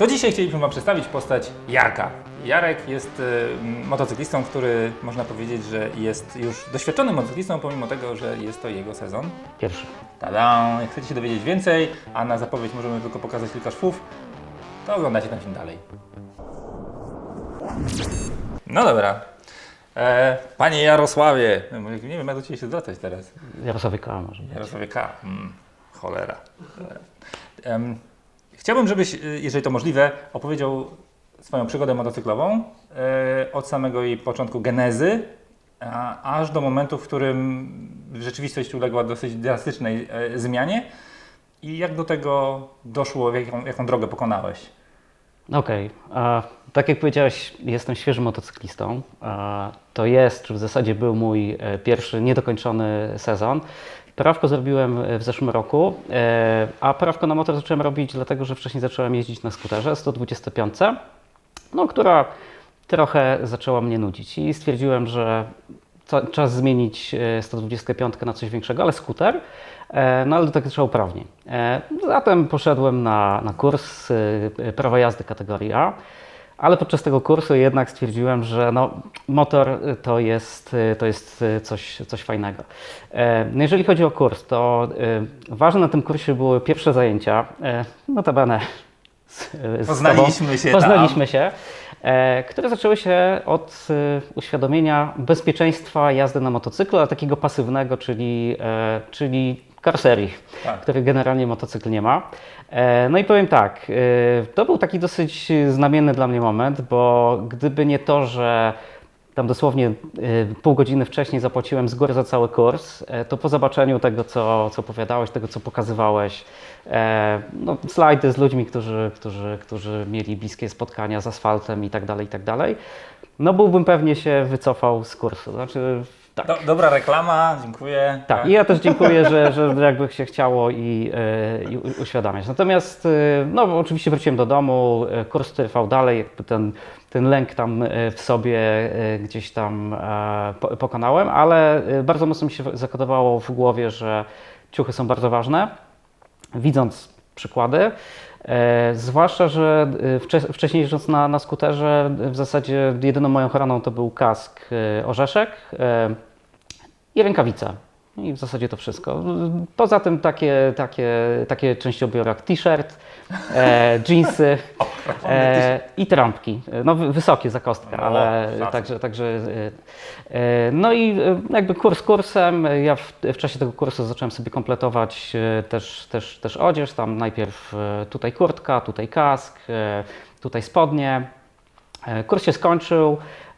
To dzisiaj chcielibyśmy Wam przedstawić postać Jarka. Jarek jest y, motocyklistą, który można powiedzieć, że jest już doświadczonym motocyklistą, pomimo tego, że jest to jego sezon. Pierwszy. Tada! Jak chcecie się dowiedzieć więcej, a na zapowiedź możemy tylko pokazać kilka szwów, to oglądacie ten film dalej. No dobra. E, panie Jarosławie, no, nie wiem, jak do Ciebie się zwracać teraz. Jarosław K. może być. Jarosławie K. Mm, cholera. cholera. Em, chciałbym, żebyś, y, jeżeli to możliwe, opowiedział swoją przygodę motocyklową e, od samego jej początku genezy, aż do momentu, w którym rzeczywistość uległa dosyć drastycznej e, zmianie i jak do tego doszło, jaką, jaką drogę pokonałeś. Okej. a Tak jak powiedziałeś, jestem świeżym motocyklistą. To jest, czy w zasadzie był mój e, pierwszy niedokończony sezon. Prawko zrobiłem e, w zeszłym roku, e, a prawko na motor zacząłem robić dlatego, że wcześniej zacząłem jeździć na skuterze 125, no, która trochę zaczęła mnie nudzić i stwierdziłem, że czas zmienić e, 125 na coś większego, ale skuter, no ale do tego trzeba uprawnień. E, Zatem poszedłem na, na kurs e, prawa jazdy kategorii A, ale podczas tego kursu jednak stwierdziłem, że no, motor e, to jest, e, to jest e, coś, coś fajnego. E, No jeżeli chodzi o kurs, to e, ważne na tym kursie były pierwsze zajęcia, e, notabene z, z Poznaliśmy tobą. się Poznaliśmy się, e, które zaczęły się od e, uświadomienia bezpieczeństwa jazdy na motocyklu, ale takiego pasywnego, czyli, e, czyli karoserii, Tak. który generalnie motocykl nie ma. E, No i powiem tak, e, to był taki dosyć znamienny dla mnie moment, bo gdyby nie to, że tam dosłownie e, pół godziny wcześniej zapłaciłem z góry za cały kurs, to po zobaczeniu tego, co, co opowiadałeś, tego, co pokazywałeś, no, slajdy z ludźmi, którzy, którzy, którzy mieli bliskie spotkania z asfaltem i tak dalej, i tak dalej, no byłbym pewnie się wycofał z kursu. Znaczy, tak. Do, dobra reklama, dziękuję. Tak, i ja też dziękuję, że, że jakby się chciało i, e, i uświadamiać. Natomiast, e, no oczywiście wróciłem do domu, e, kurs trwał dalej, jakby ten, ten lęk tam w sobie gdzieś tam po- pokonałem, ale bardzo mocno mi się zakodowało w głowie, że ciuchy są bardzo ważne. Widząc przykłady, e, zwłaszcza, że wcze- wcześniej jeżdżąc na, na skuterze, w zasadzie jedyną moją ochroną to był kask e, orzeszek, e, i rękawice. I w zasadzie to wszystko. Poza tym takie, takie, takie części ubioru jak t-shirt, e, jeansy e, i trampki. No wy- wysokie za kostkę, No, ale zawsze. także, także e, e, no i e, jakby kurs kursem. Ja w, w czasie tego kursu zacząłem sobie kompletować e, też, też, też odzież. Tam najpierw tutaj kurtka, tutaj kask, tutaj spodnie. Kurs się skończył.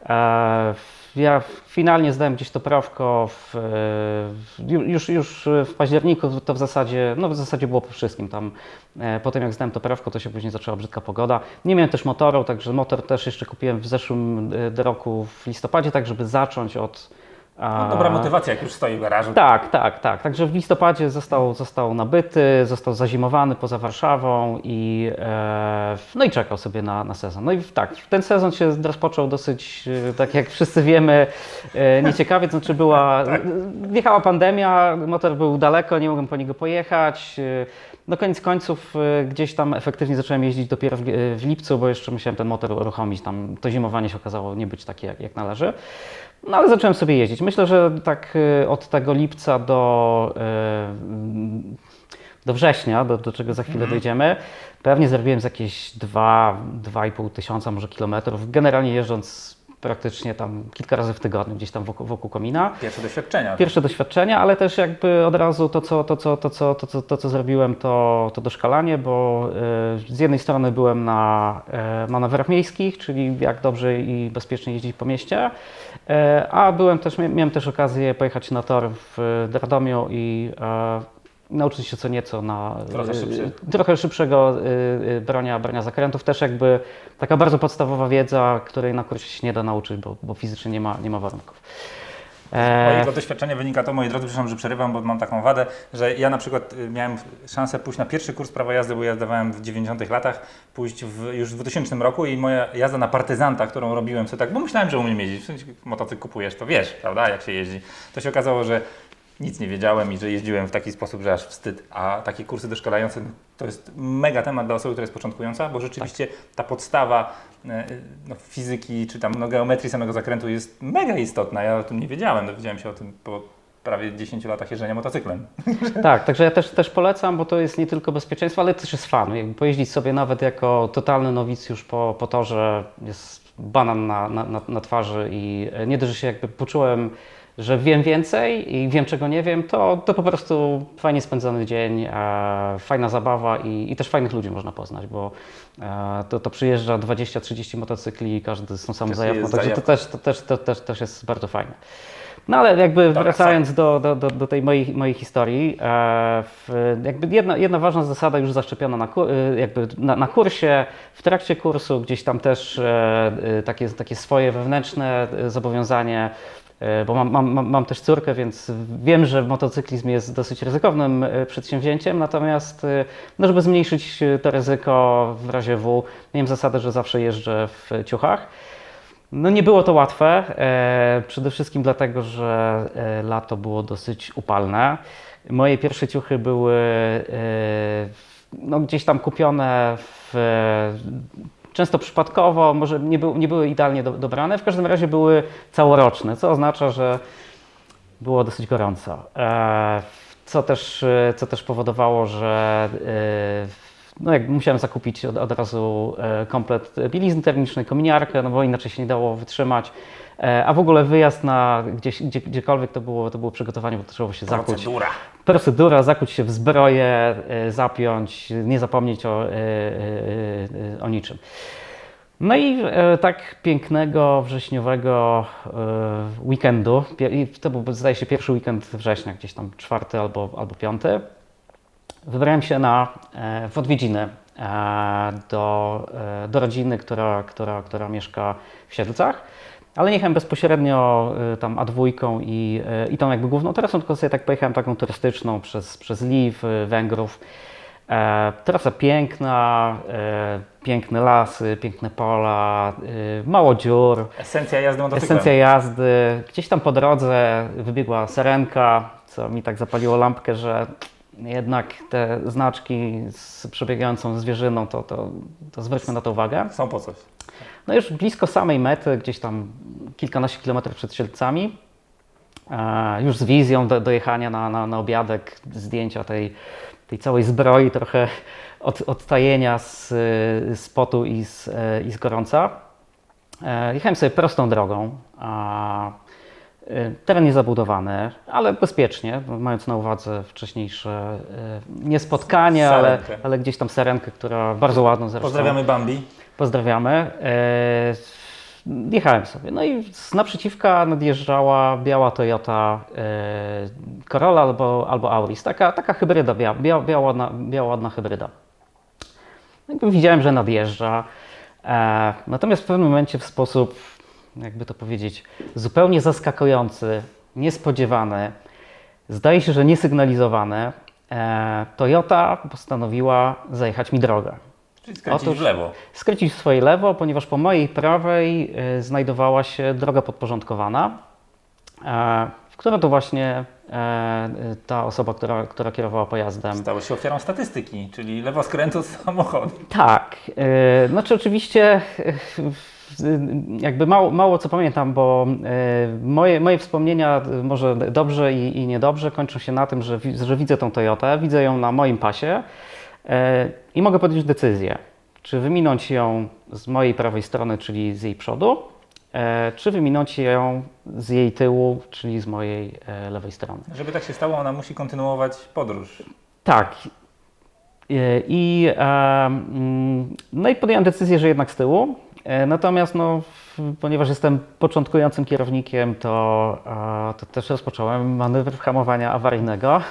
E, Ja finalnie zdałem gdzieś to prawko w, e, już, już w październiku, to w zasadzie, no w zasadzie było po wszystkim. Tam, e, po jak zdałem to prawko, to się później zaczęła brzydka pogoda. Nie miałem też motoru, także motor też jeszcze kupiłem w zeszłym e, roku w listopadzie, tak żeby zacząć od... No, dobra motywacja, jak już stoi w garażu. tak, tak, tak. Także w listopadzie został, został nabyty, został zazimowany poza Warszawą i, e, no i czekał sobie na, na sezon. No i tak, ten sezon się rozpoczął dosyć, e, tak jak wszyscy wiemy, e, nieciekawie, to znaczy była, wjechała pandemia, motor był daleko, nie mogłem po niego pojechać. No koniec końców e, gdzieś tam efektywnie zacząłem jeździć dopiero w, e, w lipcu, bo jeszcze musiałem ten motor uruchomić. Tam to zimowanie się okazało nie być takie, jak, jak należy. No ale zacząłem sobie jeździć. Myślę, że tak y, od tego lipca do, y, do września, do, do czego za chwilę dojdziemy, pewnie zrobiłem z jakieś 2, 2,5 tysiąca może kilometrów. Generalnie jeżdżąc praktycznie tam kilka razy w tygodniu, gdzieś tam wokół, wokół komina. Pierwsze doświadczenia. Pierwsze doświadczenia, ale też jakby od razu to, co, to, co, to, co, to, co, to, co zrobiłem, to, to doszkalanie, bo y, z jednej strony byłem na y, manewrach miejskich, czyli jak dobrze i bezpiecznie jeździć po mieście, y, a byłem też, mia- miałem też okazję pojechać na tor w Radomiu i y, nauczyć się co nieco na Trochę y, szybszy. trochę szybszego y, y, brania, brania zakrętów. Też jakby taka bardzo podstawowa wiedza, której na kursie się nie da nauczyć, bo, bo fizycznie nie ma, nie ma warunków. E, mojego doświadczenia wynika to, moi drodzy, przepraszam, że przerywam, bo mam taką wadę, że ja na przykład y, miałem szansę pójść na pierwszy kurs prawa jazdy, bo ja zdawałem w 90 latach, pójść w, już w 2000 roku i moja jazda na partyzanta, którą robiłem sobie tak, bo myślałem, że umiem jeździć, w sensie motocykl kupujesz, to wiesz, prawda, jak się jeździ. To się okazało, że nic nie wiedziałem i że jeździłem w taki sposób, że aż wstyd. A takie kursy doszkalające to jest mega temat dla osoby, która jest początkująca, bo rzeczywiście ta podstawa e, no, fizyki czy tam no, geometrii samego zakrętu jest mega istotna. Ja o tym nie wiedziałem, dowiedziałem się o tym po prawie 10 latach jeżdżenia motocyklem. Tak, także ja też, też polecam, bo to jest nie tylko bezpieczeństwo, ale też jest fan. Jakby pojeździć sobie nawet jako totalny nowicjusz po, po torze, jest banan na, na, na, na twarzy i e, nie dość, że się jakby poczułem, że wiem więcej i wiem czego nie wiem, to, to po prostu fajnie spędzony dzień, e, fajna zabawa i, i też fajnych ludzi można poznać, bo e, to, to przyjeżdża 20-30 motocykli, każdy z tą samą zajawką, także to też, to, też, to, też, też jest bardzo fajne. No ale jakby Dobra, wracając do, do, do, do tej mojej, mojej historii, e, w, jakby jedna, jedna ważna zasada już zaszczepiona na, e, jakby na, na kursie, w trakcie kursu, gdzieś tam też e, e, takie, takie swoje wewnętrzne e, zobowiązanie, bo mam, mam, mam- też córkę, więc wiem, że motocyklizm jest dosyć ryzykownym e, przedsięwzięciem, natomiast e, no, żeby zmniejszyć e, to ryzyko w razie W, miałem zasadę, że zawsze jeżdżę w ciuchach. No nie było to łatwe, e, przede wszystkim dlatego, że e, lato było dosyć upalne. Moje pierwsze ciuchy były e, no, gdzieś tam kupione w, często przypadkowo, może nie, był, nie były idealnie do, dobrane, w każdym razie były całoroczne, co oznacza, że było dosyć gorąco. E, Co też, e, co też powodowało, że e, no jak musiałem zakupić od, od razu e, komplet bielizny termicznej, kominiarkę, no bo inaczej się nie dało wytrzymać. E, A w ogóle wyjazd na gdzieś, gdzie, gdziekolwiek to było, to było przygotowanie, bo trzeba się zakuć. Procedura. Procedura, zakuć się w zbroję, e, zapiąć, nie zapomnieć o, o niczym. No i tak pięknego wrześniowego weekendu, to był zdaje się pierwszy weekend września, gdzieś tam czwarty albo, albo piąty, wybrałem się na, e, w odwiedziny e, do, e, do rodziny, która, która, która mieszka w Siedlcach. Ale nie jechałem bezpośrednio tam A2 i, i tą jakby główną trasą, tylko sobie tak pojechałem taką turystyczną przez, przez Liw, Węgrów. E, trasa piękna, e, piękne lasy, piękne pola, e, mało dziur. Esencja jazdy motocyklem. Esencja jazdy. Gdzieś tam po drodze wybiegła serenka, co mi tak zapaliło lampkę, że jednak te znaczki z przebiegającą zwierzyną, to, to, to zwróćmy na to uwagę. Są po coś. No już blisko samej mety, gdzieś tam kilkanaście kilometrów przed Siedlcami, e, już z wizją do, dojechania na, na, na obiadek, zdjęcia tej, tej całej zbroi, trochę od, odtajenia z, z potu i z, e, i z gorąca. E, Jechałem sobie prostą drogą. E, Teren niezabudowany, ale bezpiecznie, no, mając na uwadze wcześniejsze e, nie spotkanie, ale, ale gdzieś tam serenkę, która bardzo ładną zresztą. Pozdrawiamy Bambi. Pozdrawiamy. E, Jechałem sobie. No i z naprzeciwka nadjeżdżała biała Toyota Corolla albo, albo Auris. Taka, taka hybryda, bia, bia, biała, ładna, biała ładna hybryda. No Jakby widziałem, że nadjeżdża. E, natomiast w pewnym momencie w sposób, jakby to powiedzieć, zupełnie zaskakujący, niespodziewany, zdaje się, że niesygnalizowany, e, Toyota postanowiła zajechać mi drogę. Czyli skręcić Otóż- w lewo. Skręcić w swoje lewo, ponieważ po mojej prawej e, znajdowała się droga podporządkowana, e, w którą to właśnie e, ta osoba, która, która kierowała pojazdem. Stało się ofiarą statystyki, czyli lewoskrętu z samochodu. Tak, e, znaczy oczywiście e, jakby mało, mało co pamiętam, bo e, moje, moje wspomnienia e, może dobrze i, i niedobrze kończą się na tym, że, że widzę tą Toyotę, widzę ją na moim pasie i mogę podjąć decyzję, czy wyminąć ją z mojej prawej strony, czyli z jej przodu, czy wyminąć ją z jej tyłu, czyli z mojej lewej strony. Żeby tak się stało, ona musi kontynuować podróż. Tak. I, e, mm, no i podjąłem decyzję, że jednak z tyłu. E, Natomiast no, ponieważ jestem początkującym kierownikiem, to, e, to też rozpocząłem manewr hamowania awaryjnego,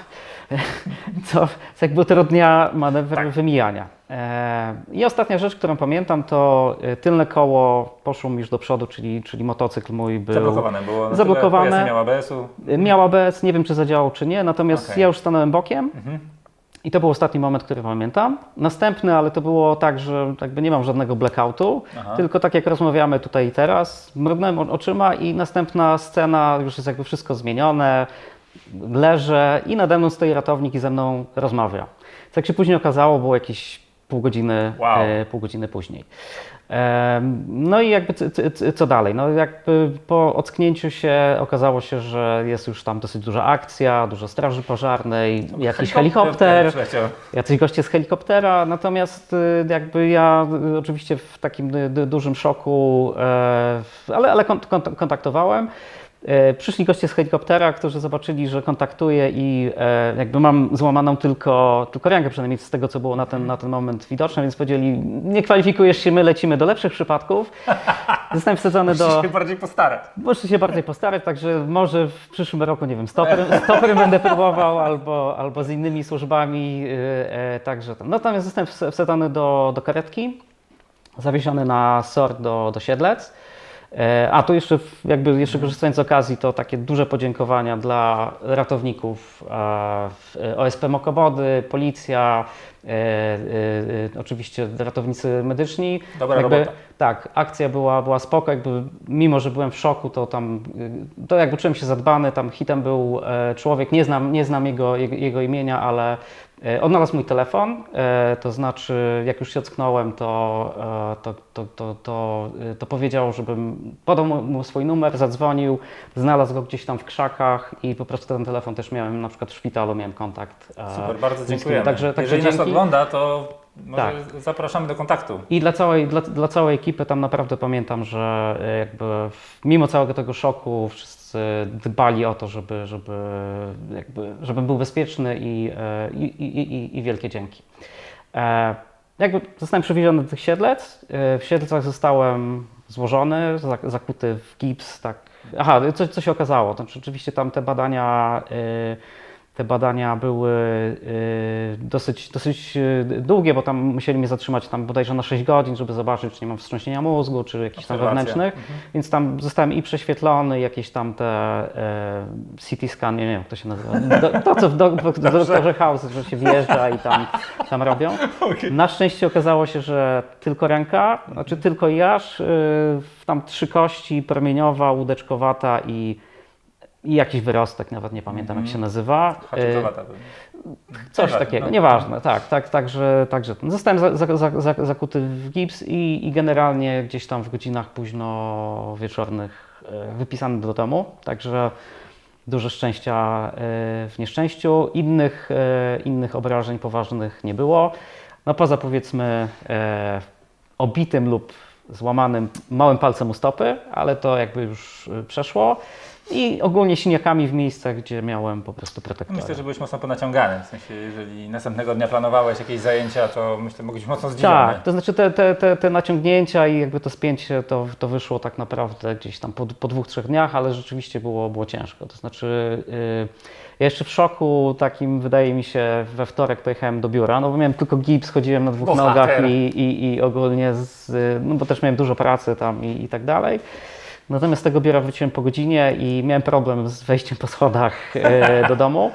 co, jakby utrudnia manewr wymijania. E, I ostatnia rzecz, którą pamiętam, to tylne koło poszło mi już do przodu, czyli, czyli motocykl mój był Zablokowane było. Zablokowane. Miał ABS-u. Miał ABS, nie wiem czy zadziałał czy nie, natomiast Okej. ja już stanąłem bokiem Mhm. I to był ostatni moment, który pamiętam. Następny, ale to było tak, że jakby nie mam żadnego blackoutu, Aha. tylko tak jak rozmawiamy tutaj i teraz, mrugnąłem oczyma i następna scena już jest jakby wszystko zmienione. leżę i nade mną stoi ratownik i ze mną rozmawia. Jak się później okazało, było jakieś pół godziny, Wow. e, pół godziny później. No i jakby co, dalej? No jakby po ocknięciu się okazało się, że jest już tam dosyć duża akcja, dużo straży pożarnej, jakiś helikopter, jacyś goście z helikoptera, natomiast y, jakby ja y, oczywiście w takim y, du- dużym szoku, e, ale, ale kont- kont- kontaktowałem. E, Przyszli goście z helikoptera, którzy zobaczyli, że kontaktuję i e, jakby mam złamaną tylko, tylko rękę, przynajmniej z tego, co było na ten, na ten moment widoczne, więc powiedzieli, nie kwalifikujesz się, my lecimy do lepszych przypadków. Zostałem wsadzony do... Musisz się bardziej postarać. Muszę się bardziej postarać, także może w przyszłym roku, nie wiem, stoper, stoper będę próbował albo, albo z innymi służbami. E, także tam. Natomiast zostałem ws- wsadzony do, do karetki, zawieziony na SOR do, do Siedlec. E, A tu jeszcze, jakby jeszcze korzystając z okazji, to takie duże podziękowania dla ratowników e, OSP Mokobody, policja, e, oczywiście ratownicy medyczni. Dobra robota. Tak, akcja była, była spoko, jakby mimo, że byłem w szoku, to tam, to jakby czułem się zadbany, tam hitem był człowiek, nie znam, nie znam jego, jego, jego imienia, ale odnalazł mój telefon, e, to znaczy jak już się ocknąłem, to, e, to, to, to, to, powiedział, żebym podał mu, swój numer, zadzwonił, znalazł go gdzieś tam w krzakach i po prostu ten telefon też miałem na przykład w szpitalu, miałem kontakt. e, Super, bardzo dziękujemy. Także, także Jeżeli nas dzięki. ogląda, to może Tak. zapraszamy do kontaktu. I dla całej, dla, dla całej ekipy tam naprawdę pamiętam, że e, jakby mimo całego tego szoku wszyscy dbali o to, żeby, żeby, jakby, żebym był bezpieczny i, e, i, i, i, i wielkie dzięki. E, Jakby zostałem przewieziony do tych siedlec. E, W siedlcach zostałem złożony, zak- zakuty w gips, tak. Aha, co, co się okazało? To rzeczywiście tam te badania e, te badania były y, dosyć, dosyć y, długie, bo tam musieli mnie zatrzymać tam bodajże na 6 godzin, żeby zobaczyć, czy nie mam wstrząśnienia mózgu, czy jakichś tam wewnętrznych. Więc tam zostałem i prześwietlony, jakieś tam te e, CT scan, nie wiem jak to się nazywa. Do, to co w do, w doktorze House, że się wjeżdża i tam, tam robią. Na szczęście okazało się, że tylko ręka, znaczy tylko jaż, y, tam trzy kości, promieniowa, łódeczkowata i i jakiś wyrostek, nawet nie pamiętam jak się nazywa. E. Coś takiego, no. nieważne, tak, tak, także, także ten. zostałem za, za, za, za, zakuty w gips i, i generalnie gdzieś tam w godzinach późno wieczornych e, wypisany do domu, także dużo szczęścia e, w nieszczęściu. Innych, innych obrażeń poważnych nie było. No poza powiedzmy obitym lub złamanym małym palcem u stopy, ale to jakby już przeszło. I ogólnie siniakami w miejscach, gdzie miałem po prostu protektory. Myślę, że byłeś mocno ponaciągany. W sensie, jeżeli następnego dnia planowałeś jakieś zajęcia, to myślę, mogłeś być mocno zdziwiony. Tak, to znaczy te, te, te, te naciągnięcia i jakby to spięcie to, to wyszło tak naprawdę gdzieś tam po, po dwóch, trzech dniach, ale rzeczywiście było, było ciężko. To znaczy yy, ja jeszcze w szoku takim wydaje mi się we wtorek pojechałem do biura, no bo miałem tylko gips, chodziłem na dwóch Bohater. nogach i, i, i ogólnie, z, no bo też miałem dużo pracy tam i, i tak dalej. Natomiast z tego biura wróciłem po godzinie i miałem problem z wejściem po schodach e, do domu.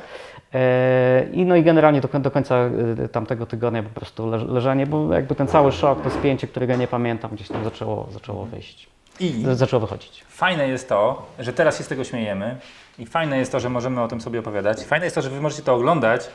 E, I no i generalnie do, do końca e, tamtego tygodnia po prostu leż, leżenie, bo jakby ten cały szok, to spięcie, którego nie pamiętam, gdzieś tam zaczęło, zaczęło wyjść, I zaczęło wychodzić. fajne jest to, że teraz się z tego śmiejemy i fajne jest to, że możemy o tym sobie opowiadać. Fajne jest to, że Wy możecie to oglądać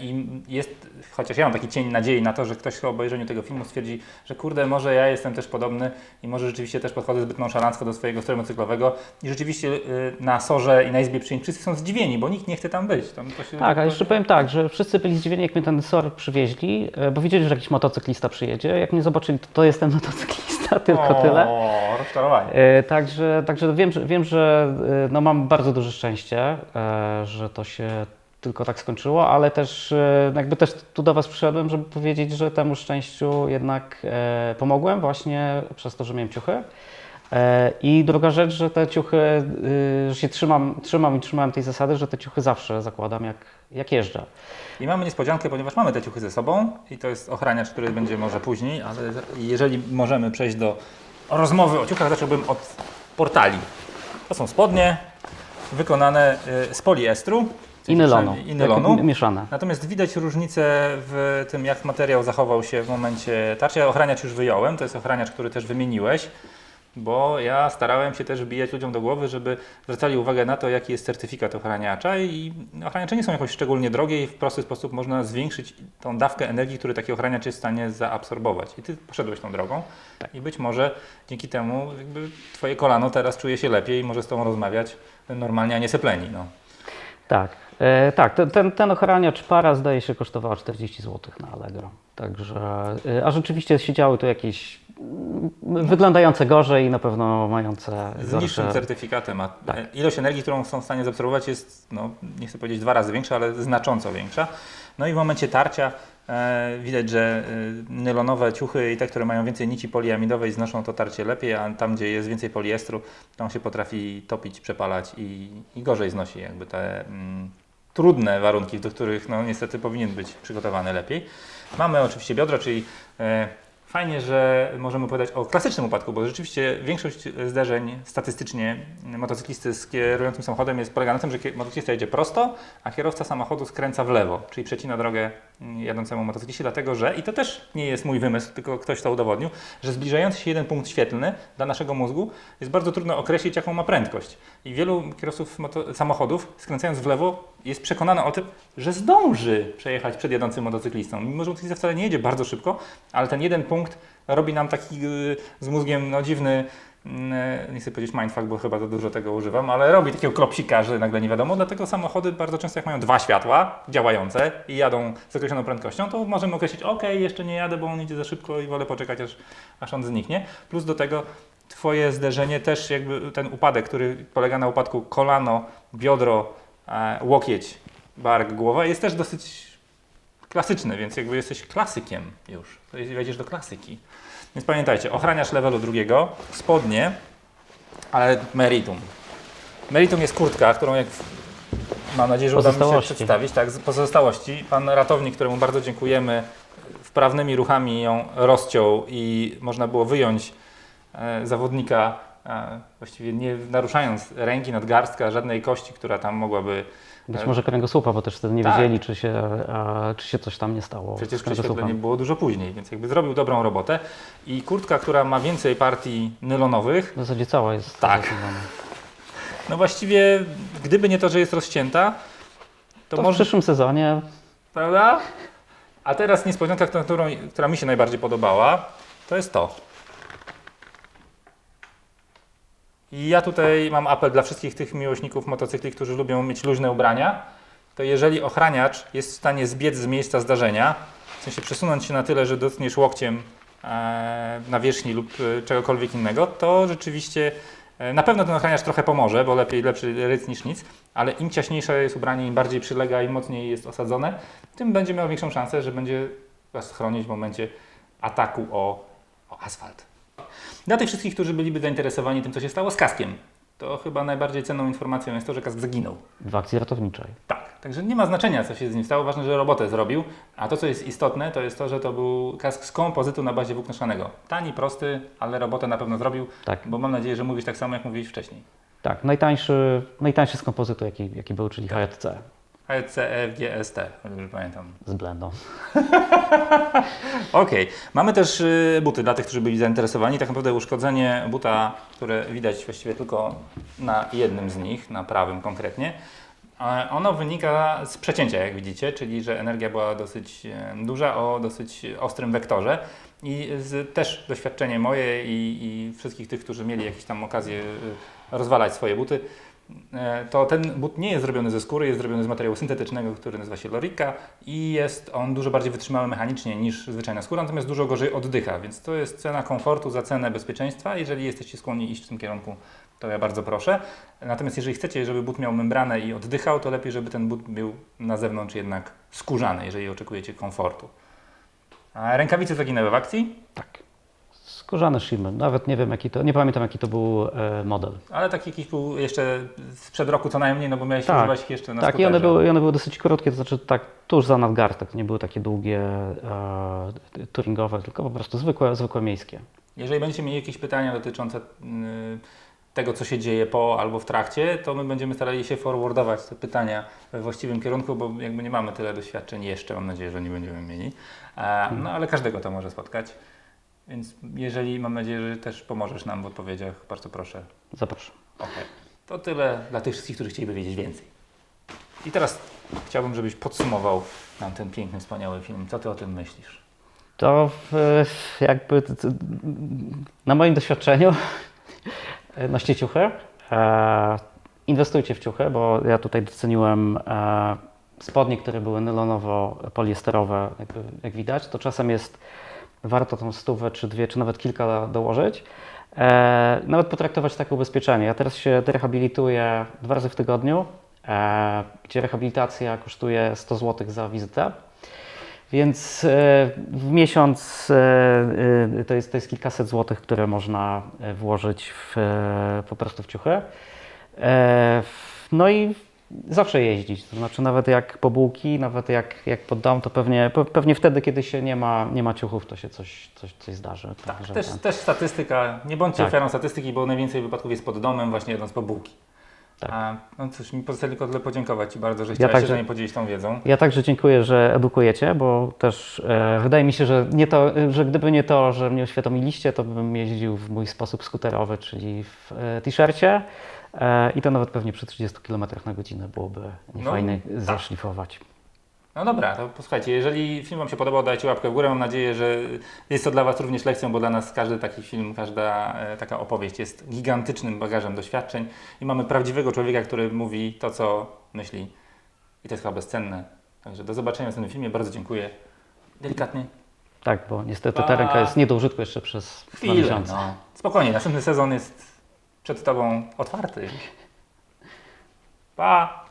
i jest, chociaż ja mam taki cień nadziei na to, że ktoś po obejrzeniu tego filmu stwierdzi, że kurde, może ja jestem też podobny i może rzeczywiście też podchodzę zbyt nonszalancko do swojego stroju motocyklowego i rzeczywiście y, na Sorze i na Izbie Przyjęć wszyscy są zdziwieni, bo nikt nie chce tam być. Tam się, Tak, a jeszcze powiem tak, że wszyscy byli zdziwieni, jak mnie ten SOR przywieźli, e, bo wiedzieli, że jakiś motocyklista przyjedzie. Jak mnie zobaczyli, to, to jest ten motocyklista, tylko o, tyle. rozczarowanie. E, Także, także wiem, że, wiem, że e, no mam bardzo duże szczęście, e, że to się tylko tak skończyło, ale też e, jakby też tu do Was przyszedłem, żeby powiedzieć, że temu szczęściu jednak e, pomogłem właśnie przez to, że miałem ciuchy. E, I druga rzecz, że te ciuchy, e, że się trzymam, trzymam i trzymałem tej zasady, że te ciuchy zawsze zakładam jak, jak jeżdżę. I mamy niespodziankę, ponieważ mamy te ciuchy ze sobą i to jest ochraniacz, który będzie może później, ale jeżeli możemy przejść do rozmowy o ciuchach, zacząłbym od portali. To są spodnie wykonane y, z poliestru. I nylonu. I nylonu. Tak, mieszane. Natomiast widać różnicę w tym, jak materiał zachował się w momencie tarcia. Ochraniacz już wyjąłem, to jest ochraniacz, który też wymieniłeś. bo ja starałem się też wbijać ludziom do głowy, żeby zwracali uwagę na to, jaki jest certyfikat ochraniacza i ochraniacze nie są jakoś szczególnie drogie i w prosty sposób można zwiększyć tą dawkę energii, który taki ochraniacz jest w stanie zaabsorbować. I Ty poszedłeś tą drogą i być może dzięki temu Twoje kolano teraz czuje się lepiej i może z Tobą rozmawiać normalnie, a nie sepleni. No. Tak, e, tak. Ten, ten, ten ochraniacz para zdaje się kosztowała 40 zł na Allegro. Także, e, a rzeczywiście siedziały tu jakieś mm, wyglądające gorzej i na pewno mające Z niższym gorsze. certyfikatem, a Tak. ilość energii, którą są w stanie zaabsorbować jest, no, nie chcę powiedzieć dwa razy większa, ale znacząco większa. No i w momencie tarcia e, widać, że e, nylonowe ciuchy i te, które mają więcej nici poliamidowej znoszą to tarcie lepiej, a tam, gdzie jest więcej poliestru, on się potrafi topić, przepalać i, i gorzej znosi jakby te mm, trudne warunki, do których no, niestety powinien być przygotowany lepiej. Mamy oczywiście biodra, czyli e, Fajnie, że możemy powiedzieć o klasycznym upadku, bo rzeczywiście większość zdarzeń statystycznie motocyklisty z kierującym samochodem jest polega na tym, że motocyklista jedzie prosto, a kierowca samochodu skręca w lewo, czyli przecina drogę jadącemu motocykliście, dlatego że, i to też nie jest mój wymysł, tylko ktoś to udowodnił, że zbliżający się jeden punkt świetlny dla naszego mózgu jest bardzo trudno określić, jaką ma prędkość. I wielu kierowców samochodów, skręcając w lewo, jest przekonany o tym, że zdąży przejechać przed jadącym motocyklistą. Mimo, że motocyklista wcale nie jedzie bardzo szybko, ale ten jeden punkt robi nam taki y, z mózgiem no, dziwny, nie chcę powiedzieć mindfuck, bo chyba za dużo tego używam, ale robi takiego klopsika, że nagle nie wiadomo. Dlatego samochody bardzo często jak mają dwa światła działające i jadą z określoną prędkością, to możemy określić, ok, jeszcze nie jadę, bo on idzie za szybko i wolę poczekać, aż, aż on zniknie. Plus do tego Twoje zderzenie też jakby ten upadek, który polega na upadku kolano, biodro, e, łokieć, bark, głowa jest też dosyć klasyczny, więc jakby jesteś klasykiem już. Wejdziesz do klasyki. Więc pamiętajcie, ochraniasz levelu drugiego, spodnie, ale meritum. Meritum jest kurtka, którą jak mam nadzieję, że uda mi się przedstawić. Tak, z pozostałości. Pan ratownik, któremu bardzo dziękujemy, wprawnymi ruchami ją rozciął i można było wyjąć e, zawodnika, e, właściwie nie naruszając ręki, nadgarstka, żadnej kości, która tam mogłaby Być może kręgosłupa, bo też wtedy nie Tak. wiedzieli, czy się, a, czy się coś tam nie stało. Przecież prześwietlenie było dużo później, więc jakby zrobił dobrą robotę. I kurtka, która ma więcej partii nylonowych, W zasadzie cała jest. Tak. no właściwie gdyby nie to, że jest rozcięta, to, To w może, przyszłym sezonie prawda? A teraz niespodzianka, która, która mi się najbardziej podobała, to jest to. I ja tutaj mam apel dla wszystkich tych miłośników motocykli, którzy lubią mieć luźne ubrania, to jeżeli ochraniacz jest w stanie zbiec z miejsca zdarzenia, w sensie przesunąć się na tyle, że dotkniesz łokciem e, nawierzchni lub e, czegokolwiek innego, to rzeczywiście e, na pewno ten ochraniacz trochę pomoże, bo lepiej lepszy ryc niż nic, ale im ciaśniejsze jest ubranie, im bardziej przylega, im mocniej jest osadzone, tym będzie miał większą szansę, że będzie Was chronić w momencie ataku o, o asfalt. Dla tych wszystkich, którzy byliby zainteresowani tym, co się stało z kaskiem, to chyba najbardziej cenną informacją jest to, że kask zaginął. w akcji ratowniczej. Tak, także nie ma znaczenia, co się z nim stało, ważne, że robotę zrobił, a to, co jest istotne, to jest to, że to był kask z kompozytu na bazie włókna. Tani, prosty, ale robotę na pewno zrobił, Tak. bo mam nadzieję, że mówisz tak samo, jak mówiłeś wcześniej. Tak, najtańszy, najtańszy z kompozytu, jaki, jaki był, czyli HCE, GST, o ile pamiętam. z blendą. Okej, mamy też y, buty dla tych, którzy byli zainteresowani. Tak naprawdę uszkodzenie buta, które widać właściwie tylko na jednym z nich, na prawym konkretnie, e, ono wynika z przecięcia, jak widzicie, czyli że energia była dosyć e, duża o dosyć ostrym wektorze. I z, też doświadczenie moje i, i wszystkich tych, którzy mieli jakieś tam okazję y, rozwalać swoje buty, e, to ten but nie jest zrobiony ze skóry, jest zrobiony z materiału syntetycznego, który nazywa się lorika i jest on dużo bardziej wytrzymały mechanicznie niż zwyczajna skóra, natomiast dużo gorzej oddycha, więc to jest cena komfortu za cenę bezpieczeństwa. Jeżeli jesteście skłonni iść w tym kierunku, to ja bardzo proszę. Natomiast jeżeli chcecie, żeby but miał membranę i oddychał, to lepiej, żeby ten but był na zewnątrz jednak skórzany, jeżeli oczekujecie komfortu. A rękawice zaginęły w akcji, Tak. Skórzane szymy. Nawet nie wiem, jaki to, nie pamiętam, jaki to był e, model. ale taki jakiś był jeszcze sprzed roku co najmniej, no bo miałeś Tak. używać ich jeszcze na tak, i one były, i one były dosyć krótkie, to znaczy tak tuż za nadgarstek. Nie były takie długie, e, touringowe, tylko po prostu zwykłe, zwykłe miejskie. Jeżeli będziecie mieli jakieś pytania dotyczące y, tego, co się dzieje po albo w trakcie, to my będziemy starali się forwardować te pytania we właściwym kierunku, bo jakby nie mamy tyle doświadczeń jeszcze, mam nadzieję, że nie będziemy mieli. E, No ale każdego to może spotkać. Więc jeżeli mam nadzieję, że też pomożesz nam w odpowiedziach, bardzo proszę. Zapraszam. Okej. To tyle dla tych wszystkich, którzy chcieliby wiedzieć więcej. I teraz chciałbym, żebyś podsumował nam ten piękny, wspaniały film. Co ty o tym myślisz? To w, jakby na moim doświadczeniu noście ciuchy. E, inwestujcie w ciuchy, bo ja tutaj doceniłem e, spodnie, które były nylonowo-poliesterowe, jak widać. To czasem jest warto tą stówę, czy dwie, czy nawet kilka dołożyć. E, nawet potraktować takie ubezpieczenie. Ja teraz się rehabilituję dwa razy w tygodniu, e, gdzie rehabilitacja kosztuje 100 zł za wizytę. Więc e, w miesiąc e, e, to jest, to jest kilkaset złotych, które można e, włożyć w, e, po prostu w ciuchy. E, No i zawsze jeździć, to znaczy nawet jak po bułki, nawet jak, jak pod dom, to pewnie, pe- pewnie wtedy, kiedy się nie ma, nie ma ciuchów, to się coś, coś, coś zdarzy. Tak, Także też, ten- też statystyka. Nie bądźcie Tak. ofiarą statystyki, bo najwięcej wypadków jest pod domem, właśnie jedząc po bułki. Tak. A, no cóż, mi pozostaje tylko tyle podziękować Ci bardzo, że Ja chciałeś się także- z nami podzielić tą wiedzą. Ja także dziękuję, że edukujecie, bo też e, wydaje mi się, że, nie to, że gdyby nie to, że mnie oświadomiliście, to bym jeździł w mój sposób skuterowy, czyli w e, t-shircie i to nawet pewnie przy 30 km na godzinę byłoby niefajnie tak. zaszlifować. No dobra, to posłuchajcie, jeżeli film Wam się podobał, dajcie łapkę w górę. Mam nadzieję, że jest to dla Was również lekcją, bo dla nas każdy taki film, każda e, taka opowieść jest gigantycznym bagażem doświadczeń i mamy prawdziwego człowieka, który mówi to, co myśli. I to jest chyba bezcenne. Także do zobaczenia w następnym filmie. Bardzo dziękuję. Delikatnie. Tak, bo niestety ta ręka jest nie do użytku jeszcze przez Chwilę. No. Spokojnie, następny sezon jest przed Tobą otwarty. Pa!